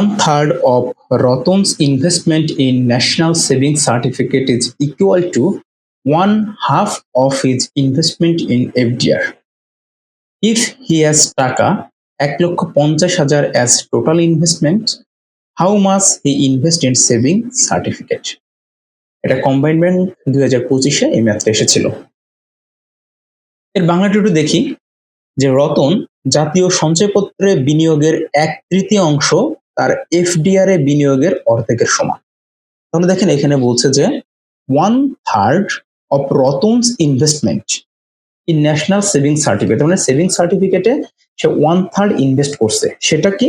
One third of Ratan's investment in National Savings Certificate is equal to one half of his investment in FDR. If he has টাকা এক লক্ষ পঞ্চাশ হাজার as total investment, how much he invest in saving certificate? এটা combined bank দুই হাজার পঁচিশে এই ম্যাথটা এসেছিল এর বাংলাটা একটু দেখি যে রতন জাতীয় সঞ্চয়পত্রে বিনিয়োগের এক তৃতীয় অংশ তার এফডিআর এ বিনিয়োগের অর্ধেকের সমান। তাহলে দেখেন এখানে বলছে যে one third of Ratan's investment in national saving certificate মানে সেভিং সার্টিফিকেটে সে ওয়ান থার্ড ইনভেস্ট করছে। সেটা কি?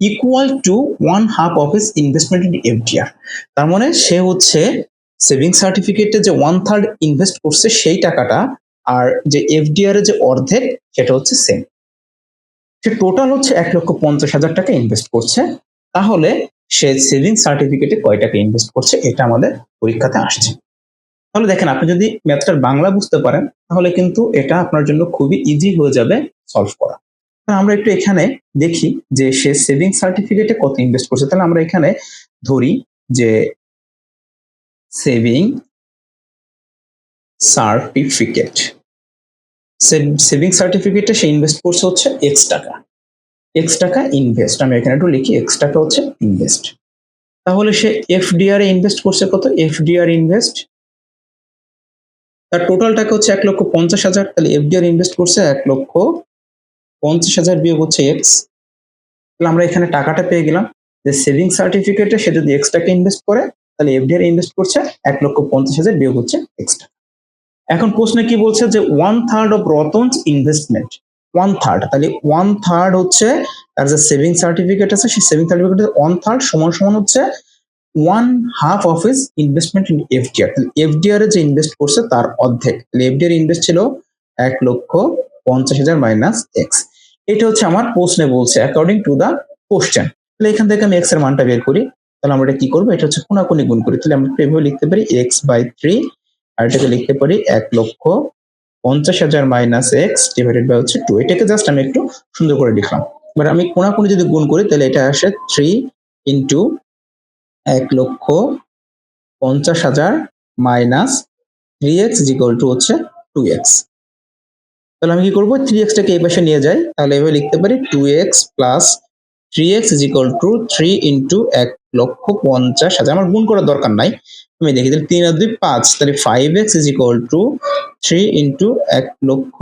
Equal to one half of his investment in FDR তার মানে সে হচ্ছে সেভিং সার্টিফিকেটে যে ওয়ান থার্ড ইনভেস্ট করছে সেই টাকাটা আর যে এফডিআর এর যে অর্ধেক সেটা হচ্ছে সেম সে টোটাল হচ্ছে এক লক্ষ পঞ্চাশ হাজার টাকা ইনভেস্ট করছে। তাহলে সে সেভিং সার্টিফিকেটে কয় টাকা ইনভেস্ট করছে এটা আমাদের পরীক্ষাতে আসছে। তাহলে দেখেন, আপনি যদি ম্যাথটার বাংলা বুঝতে পারেন, তাহলে কিন্তু এটা আপনার জন্য খুবই ইজি হয়ে যাবে সলভ করা। আমরা একটু এখানে দেখি যে সে সেভিং সার্টিফিকেটে কত ইনভেস্ট করছে। তাহলে আমরা এখানে ধরি যে সেভিং সার্টিফিকেট সেভিং সার্টিফিকেটে সে ইনভেস্ট করছে হচ্ছে এক্স টাকা। এক্স টাকা ইনভেস্ট আমি এখানে একটু লিখি এক্স টাকা হচ্ছে ইনভেস্ট তাহলে সে এফডিআর এ ইনভেস্ট করছে কত? এফডিআর ইনভেস্ট তার টোটাল টাকা হচ্ছে এক লক্ষ পঞ্চাশ হাজার, তাহলে এফডিআর ইনভেস্ট করছে এক লক্ষ পঞ্চাশ হাজার বিয়োগ হচ্ছে এক্স তাহলে আমরা এখানে টাকাটা পেয়ে গেলাম। যে সেভিং সার্টিফিকেটে সে যদি এক্স টাকা ইনভেস্ট করে, তাহলে এফডিআর ইনভেস্ট করছে এক লক্ষ পঞ্চাশ হাজার বিয়োগ হচ্ছে এক্স টাকা। এখন প্রশ্নে কি বলছে যে one third of Ratan's investment one third তাহলে ওয়ান থার্ড হচ্ছে তার যে সেভিং সার্টিফিকেট আছে, সেই সেভিং সার্টিফিকেটের ওয়ান থার্ড সমান সমান হচ্ছে one half of his investment in FDR তাহলে এফডিআর এ যে ইনভেস্ট করছে তার অর্ধেক। তাহলে এফডিআর ইনভেস্ট ছিল এক লক্ষ পঞ্চাশ হাজার মাইনাস এক্স এটা হচ্ছে আমার প্রশ্নে বলছে অ্যাকর্ডিং টু দা কোশ্চেন তাহলে এখান থেকে আমি এক্সের মানটা বের করি, তাহলে আমরা এটা কি করব? এটা হচ্ছে কোনাকুনি গুণ করি। তাহলে আমরা এভাবে লিখতে পারি এক্স বাই থ্রি আর এটাকে লিখতে পারি এক লক্ষ পঞ্চাশ হাজার মাইনাস এক্স ডিভাইডেড বাই হচ্ছে টু এটাকে জাস্ট আমি একটু সুন্দর করে লিখলাম। এবার আমি কোনাকুনি যদি গুণ করি, তাহলে এটা আসে থ্রি ইন্টু এক লক্ষ পঞ্চাশ হাজার minus three X equal to হচ্ছে টু এক্স তাহলে আমি কি করব? থ্রি এক্সটাকে এই পাশে নিয়ে যাই। তাহলে এভাবে লিখতে পারি two X plus three X is equal to three into এক লক্ষ পঞ্চাশ হাজার। আমার গুণ করার দরকার নাই। আমি দেখি, তাহলে তিন আর দুই পাঁচ, তাহলে five X is equal to three into এক লক্ষ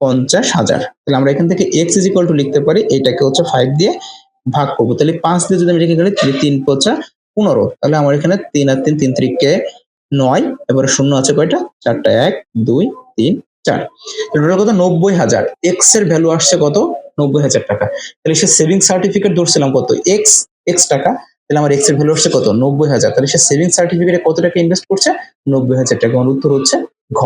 পঞ্চাশ হাজার। তাহলে আমরা এখান থেকে এক্স ইজ ইকুয়াল টু লিখতে পারি, এটাকে হচ্ছে ফাইভ দিয়ে ভাগ করব। তাহলে পাঁচ দিয়ে যদি আমি রেখে গেলে তিন পঁচা পনেরো। তাহলে আমার এখানে তিন আর তিন তিন ত্রিককে নয়, এবারে শূন্য আছে কয়টা? চারটা, এক, দুই, তিন, চার। টোটাল কত? নব্বই হাজার। এক্সের ভ্যালু আসছে কত? নব্বই হাজার টাকা। তাহলে সে সেভিং সার্টিফিকেট ধরছিলাম কত? এক্স এক্স টাকা। তাহলে আমার এক্সের ভ্যালু আসছে কত? নব্বই হাজার। তাহলে সে সেভিং সার্টিফিকেটে কত টাকা ইনভেস্ট করছে? নব্বই হাজার টাকা। আমার উত্তর হচ্ছে ঘ।